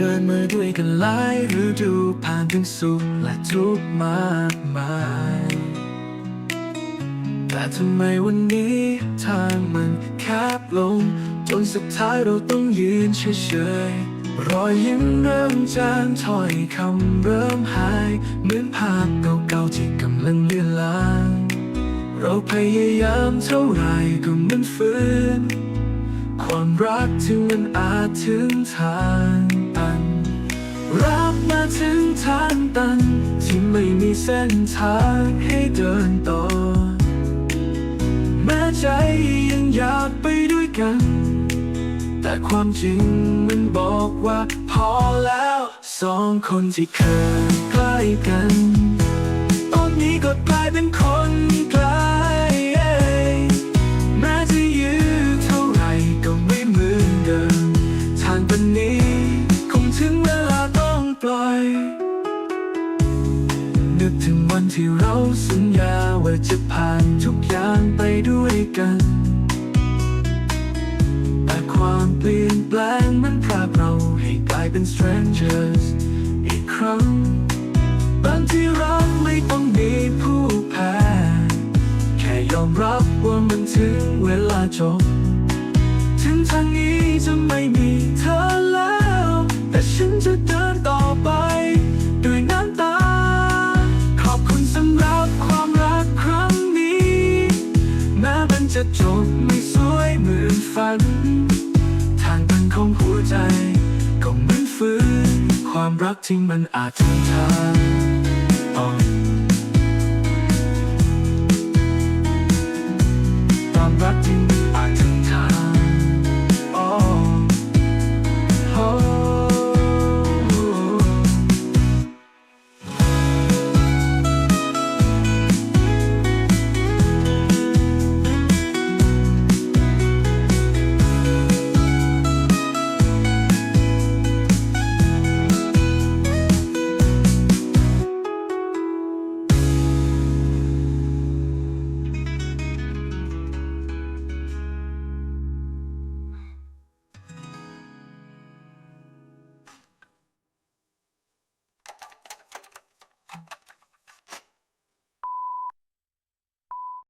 ดินมือด้วยกันหลายฤดูผ่านถึงสุขและทุกข์มากมาย แต่ทำไมวันนี้ทางมันแคบลง จนสุดท้ายเราต้องยืนเฉยๆ รอยยิ้มเริ่มจางถ้อยคำเริ่มหาย เหมือนภาพเก่าๆที่กำลังเลือนลาง เราพยายามเท่าไรก็ไมันฟื้นความรักที่มันอาจถึงทาง รักมาถึงทางตัน ที่ไม่มีเส้นทางให้เดินต่อ แม้ใจยังอยากไปด้วยกัน แต่ความจริงมันบอกว่า พอแล้วสองคนที่เคยใกล้กัน ตอนนี้ก็กลายเป็นคนไกลแม้จะยื้อเท่าไหร่ก็ไม่เหมือนเดิมทางปันนี้ ถึงวันที่เราสัญญาว่าจะผ่านทุกอย่างไปด้วยกัน แต่ความเปลี่ยนแปลงมันพาเราให้กลายเป็น strangers อีกครั้งบางที่รักไม่ต้องมีผู้แพ้ แค่ยอมรับว่ามันถึงเวลาจบ จบไม่สวยเหมือนฝัน ทางตันของหัวใจก็เหมือนฟื้น ความรักที่มันอาจทิ้งทาง